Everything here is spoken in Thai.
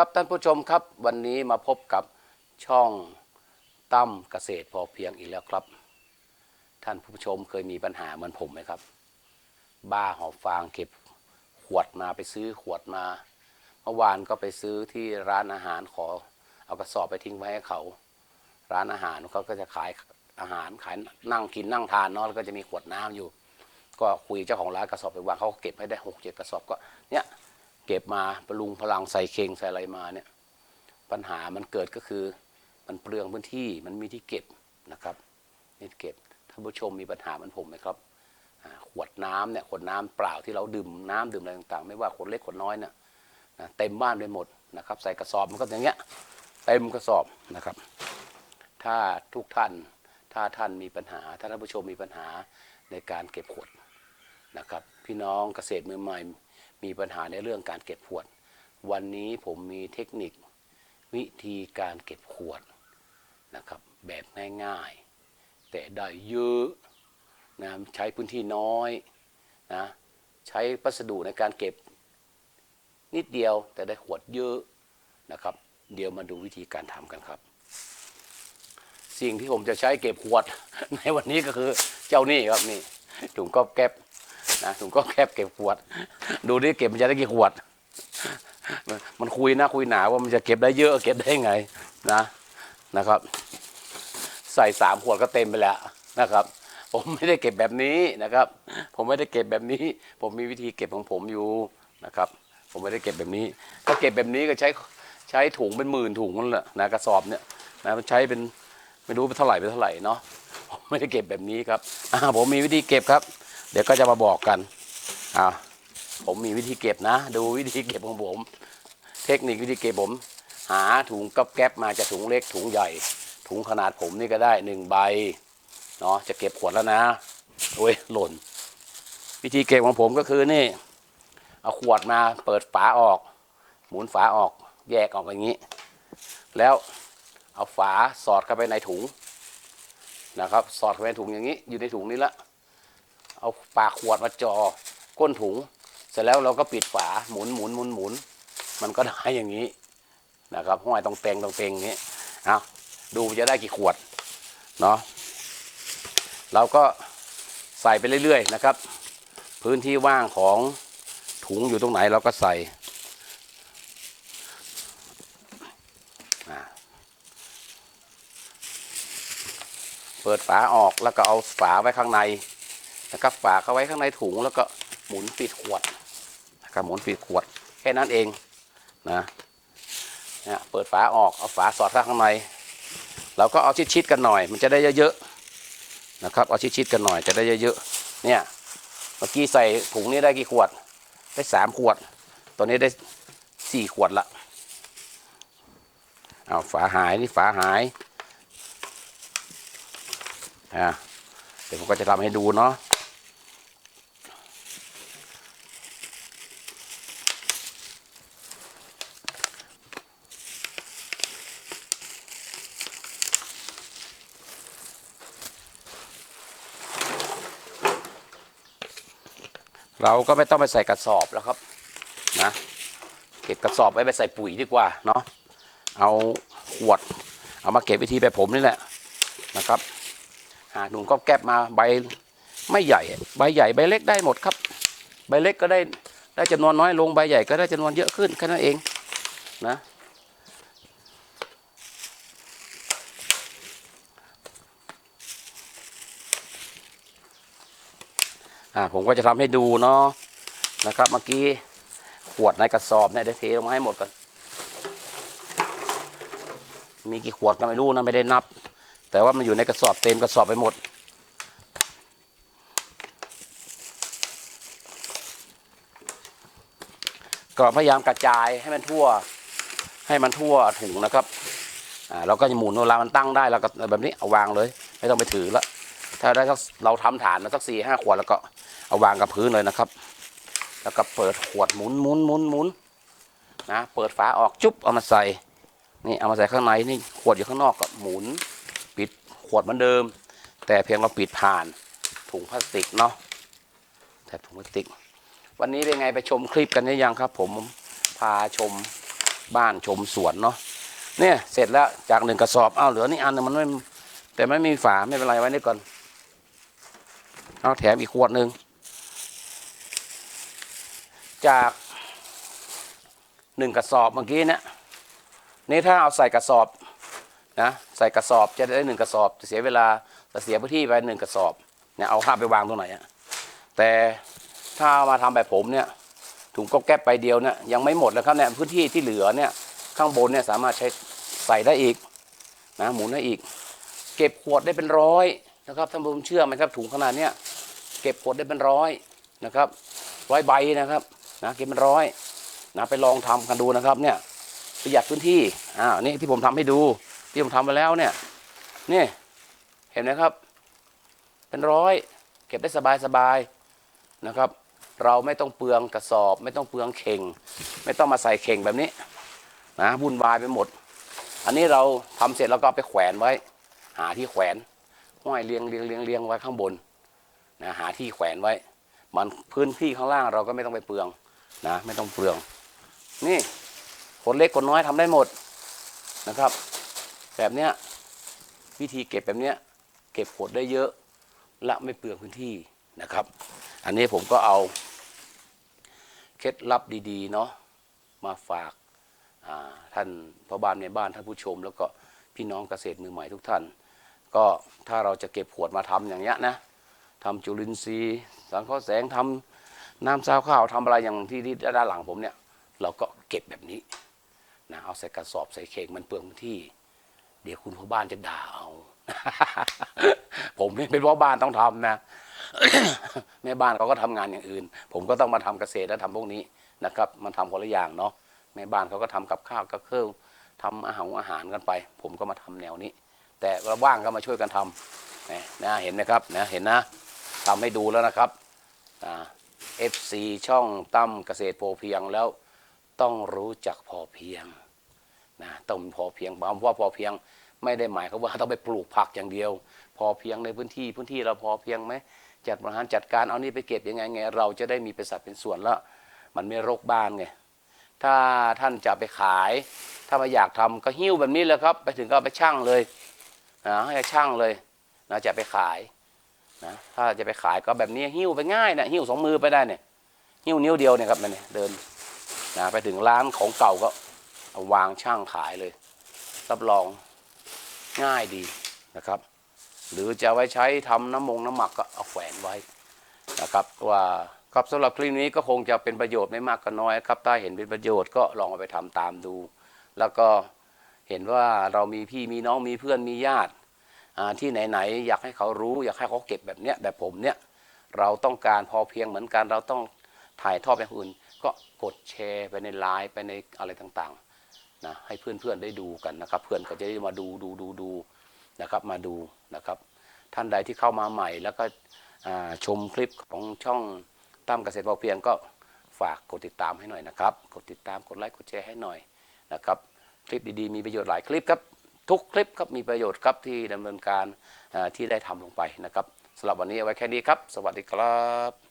ครับท่านผู้ชมครับ วันนี้มาพบกับช่องตั้มเกษตรพอเพียงอีกแล้วครับ ท่านผู้ชมเคยมีปัญหาเหมือนผมไหมครับ บ้าหอบฟางเก็บขวดมาไปซื้อขวดมาเมื่อวานก็ไปซื้อที่ร้านอาหารขอ เอากระสอบไปทิ้งไว้ให้เขา ร้านอาหารเขาก็จะขายอาหารขายนั่งกินนั่งทานเนาะแล้วก็จะมีขวดน้ำอยู่ ก็คุยเจ้าของร้านกระสอบไปวางเขาก็เก็บให้ได้หกเจ็ดกระสอบก็เนี่ย เก็บมาประลุงพลังใส่เข่งใส่อะไรมาเนี่ยปัญหามันเกิดก็คือ มันเปลืองพื้นที่มันมีที่เก็บนะครับนี่เก็บท่านผู้ชมมีปัญหาเหมือนผมไหมครับขวดน้ำเนี่ยขวดน้ำเปล่าที่เราดื่มน้ำดื่มอะไรต่างๆ ไม่ว่าขวดเล็กขวดน้อยเนี่ยนะเต็มบ้านไปหมดนะครับ ใส่กระสอบมันก็อย่างเงี้ยเต็มกระสอบนะครับ ถ้าทุกท่านถ้าท่านมีปัญหา ถ้าท่านผู้ชมมีปัญหาในการเก็บขวดนะครับ พี่น้องเกษตรมือใหม่ มีปัญหาในเรื่องการเก็บขวด วันนี้ผมมีเทคนิควิธีการเก็บขวดนะครับแบบง่ายๆ แต่ได้เยอะนะใช้พื้นที่น้อยนะใช้วัสดุในการเก็บนิดเดียวแต่ได้ขวดเยอะนะครับ เดี๋ยวมาดูวิธีการทำกันครับ สิ่งที่ผมจะใช้เก็บขวดในวันนี้ก็คือเจ้านี่ครับนี่ถุงก๊อบแก๊บ นะถุงก๊อบแก๊บเก็บขวด ดูดิเก็บมันจะได้กี่ขวด มันคุยนะคุยหนาว่ามันจะเก็บได้เยอะเก็บได้ไงนะนะครับ ใส่สามขวดก็เต็มไปแล้วนะครับ ผมไม่ได้เก็บแบบนี้นะครับ ผมไม่ได้เก็บแบบนี้ ผมมีวิธีเก็บของผมอยู่นะครับ ผมไม่ได้เก็บแบบนี้ ถ้าเก็บแบบนี้ก็ใช้ใช้ถุงเป็นหมื่นถุงนั่นแหละนะกระสอบเนี่ยนะมันใช้เป็นไม่รู้เป็นเท่าไหร่เป็นเท่าไหร่เนาะผมไม่ได้เก็บแบบนี้ครับอ่าผมมีวิธีเก็บครับ เดี๋ยวก็จะมาบอกกันอ่าผมมีวิธีเก็บนะ ดูวิธีเก็บของผม เทคนิควิธีเก็บผม หาถุงก๊อบแก๊บมาจะถุงเล็กถุงใหญ่ ถุงขนาดผมนี่ก็ได้หนึ่งใบเนาะจะเก็บขวดแล้วนะโอ้ยหล่น วิธีเก็บของผมก็คือนี่ เอาขวดมาเปิดฝาออก หมุนฝาออก แยกออกอย่างนี้ แล้วเอาฝาสอดเข้าไปในถุงนะครับ สอดเข้าไปในถุงอย่างนี้ อยู่ในถุงนี้ละ เอาปากขวดมาจ่อก้นถุง เสร็จแล้วเราก็ปิดฝาหมุนหมุนหมุนหมุนมันก็ได้อย่างนี้นะครับห้อยตรงเตงตรงเตงอย่างนี้เอาดูจะได้กี่ขวดเนาะเราก็ใส่ไปเรื่อยๆนะครับ พื้นที่ว่างของถุงอยู่ตรงไหนเราก็ใส่เปิดฝาออกแล้วก็เอาฝาไว้ข้างใน นะครับฝาเข้าไว้ข้างในถุงแล้วก็หมุนปิดขวดนะครับหมุนปิดขวดแค่นั้นเองนะเนี่ยเปิดฝาออกเอาฝาสอดเข้าข้างในเราก็เอาชิดๆกันหน่อย มันจะได้เยอะๆนะครับเอาชิดๆกันหน่อยจะได้เยอะๆเนี่ยเมื่อกี้ใส่ถุงนี้ได้กี่ขวดได้สามขวดตัวนี้ได้สี่ขวดละเอาฝาหายนี่ฝาหายอ่าเดี๋ยวผมก็จะทำให้ดูเนาะ เราก็ไม่ต้องไปใส่กระสอบแล้วครับนะเก็บกระสอบไว้ไปใส่ปุ๋ยดีกว่าเนาะเอาขวด เอามาเก็บวิธีแบบผมนี่แหละนะครับหาถุงก็แก็บมาใบไม่ใหญ่ ใบใหญ่ใบเล็กได้หมดครับ ใบเล็กก็ได้ได้จำนวนน้อยลงใบใหญ่ก็ได้จำนวนเยอะขึ้นแค่นั้นเองนะ อ่าผมก็จะทำให้ดูเนาะนะครับ เมื่อกี้ขวดในกระสอบเนี่ยได้เทลงมาให้หมดก่อนมีกี่ขวดก็ไม่รู้นะไม่ได้นับ แต่ว่ามันอยู่ในกระสอบเต็มกระสอบไปหมด ก็พยายามกระจายให้มันทั่ว ให้มันทั่วถุงนะครับอ่าเราก็จะหมุนเวลามันตั้งได้แล้วก็แบบนี้เอาวางเลย ไม่ต้องไปถือละ ถ้าได้สักเราทำฐานมาสักสี่ห้าขวดแล้วก็เอาวางกับพื้นเลยนะครับ แล้วก็เปิดขวดหมุนหมุนหมุนหมุนนะเปิดฝาออกจุ๊บเอามาใส่นี่เอามาใส่ข้างในนี่ขวดอยู่ข้างนอกก็หมุน ปิดขวดเหมือนเดิม แต่เพียงเราปิดผ่านถุงพลาสติกเนาะแต่ถุงพลาสติก วันนี้เป็นไงไปชมคลิปกันหรือยังครับ ผมพาชมบ้านชมสวนเนาะเนี่ยเสร็จแล้วจากหนึ่งกระสอบเอ้าเหลือนี่อันนึงมันไม่แต่ไม่มีฝาไม่เป็นไรไว้นี่ก่อน เอาแถมอีกขวดหนึ่ง จากหนึ่งกระสอบเมื่อกี้เนี่ยนี่ถ้าเอาใส่กระสอบนะใส่กระสอบจะได้หนึ่งกระสอบจะเสียเวลาจะเสียพื้นที่ไปหนึ่งกระสอบเนี่ยเอาข้าไปวางตรงไหนอะแต่ถ้ามาทำแบบผมเนี่ยถุงก็แก๊บไปเดียวเนี่ยยังไม่หมดเลยครับเนี่ยพื้นที่ที่เหลือเนี่ยข้างบนเนี่ยสามารถใช้ใส่ได้อีกนะหมุนได้อีก เก็บขวดได้เป็นร้อยนะครับท่านผู้ชมเชื่อไหมครับถุงขนาดเนี้ย เก็บขวดได้เป็นร้อยนะครับร้อยใบนะครับนะเก็บเป็นร้อยนะไปลองทำกันดูนะครับเนี่ยประหยัดพื้นที่อ้านี่ที่ผมทำให้ดูที่ผมทำไปแล้วเนี่ยนี่เห็นไหมครับ เป็นร้อยเก็บได้สบายสบายๆนะครับ เราไม่ต้องเปลืองกระสอบ ไม่ต้องเปลืองเข่ง ไม่ต้องมาใส่เข่งแบบนี้นะวุ่นวายไปหมด อันนี้เราทำเสร็จแล้วก็ไปแขวนไว้ หาที่แขวนห้อยเรียงเรียงเรียงเรียงไว้ข้างบน นะหาที่แขวนไว้ มันพื้นที่ข้างล่างเราก็ไม่ต้องไปเปลืองนะไม่ต้องเปลือง นี่คนเล็กคนน้อยทำได้หมดนะครับ แบบเนี้ยวิธีเก็บแบบเนี้ยเก็บขวดได้เยอะ และไม่เปลืองพื้นที่นะครับ อันนี้ผมก็เอาเคล็ดลับดีๆเนาะมาฝากาท่านพ่อบ้านในบ้านท่านผู้ชม แล้วก็พี่น้องเกษตรมือใหม่ทุกท่าน ก็ถ้าเราจะเก็บขวดมาทำอย่างเงี้ยนะ ทำจุลินทรีย์สังเคราะห์แสงทำน้ำซาวข้าวทำอะไรอย่างที่ที่ด้านหลังผมเนี่ย เราก็เก็บแบบนี้นะเอาใส่กระสอบใส่เข่งมันเปลืองที่ เดี๋ยวคุณพ่อบ้านจะด่าเอา ผมเนี่ยเป็นพ่อบ้านต้องทำนะแม่บ้านเขาก็ทำงานอย่างอื่น ผมก็ต้องมาทำเกษตรและทำพวกนี้นะครับ มันทำคนละอย่างเนาะแม่บ้านเขาก็ทำกับข้าวกับเครื่องทำอาหารอาหารกันไป ผมก็มาทำแนวนี้ แต่เราว่างก็มาช่วยกันทำนะนะเห็นไหมครับนะเห็นนะ ทำให้ดูแล้วนะครับเอ่า FC ช่องตั้มเกษตรพอเพียงแล้วต้องรู้จักพอเพียงนะต้องพอเพียงคำว่าพอเพียงไม่ได้หมายควาว่าต้องไปปลูกผักอย่างเดียว พอเพียงในพื้นที่พื้นที่เราพอเพียงไหมจัดบริหารจัดการเอานี่ไปเก็บยังไงไง เราจะได้มีเป็นสัดเป็นส่วนแล้วมันไม่รกบ้านไงถ้าท่านจะไปขาย ถ้ามาอยากทำก็หิ้วแบบนี้เลยครับ ไปถึงก็ไปชั่งเลยนะให้ช่างเลยนะจะไปขาย นะถ้าจะไปขายก็แบบนี้หิ้วไปง่ายนะหิ้วสองมือไปได้เนี่ยหิ้วนิ้วเดียวเนี่ยครับนั่นเนี่ยเดินนะไปถึงร้านของเก่าก็าวางช่างขายเลย รับรองง่ายดีนะครับ หรือจะไว้ใช้ทำน้ำมงน้ำหมักก็เอาแขวนไว้นะครับ ว่าครับสำหรับคลิปนี้ก็คงจะเป็นประโยชน์ไม่มากก็น้อยครับถ้าเห็นเป็นประโยชน์ก็ลองเอาไปทำตามดู แล้วก็เห็นว่าเรามีพี่มีน้องมีเพื่อนมีญาติ ที่ไหนๆอยากให้เขารู้ อยากให้เขาเก็บแบบเนี้ยแบบผมเนี้ยเราต้องการพอเพียงเหมือนกัน เราต้องถ่ายทอดไปคนอื่น ก็กดแชร์ไปในไลน์ไปในอะไรต่างๆนะให้เพื่อนๆได้ดูกันนะครับ เพื่อนก็จะได้มาดูดูดูดูนะครับมาดูนะครับ ท่านใดที่เข้ามาใหม่แล้วก็ชมคลิปของช่องตั้มเกษตรพอเพียงก็ฝากกดติดตามให้หน่อยนะครับ กดติดตามกดไลค์กดแชร์ให้หน่อยนะครับ คลิปดีๆมีประโยชน์หลายคลิปครับ ทุกคลิปครับมีประโยชน์ครับที่ดำเนินการที่ได้ทำลงไปนะครับสำหรับวันนี้เอาไว้แค่นี้ครับ สวัสดีครับ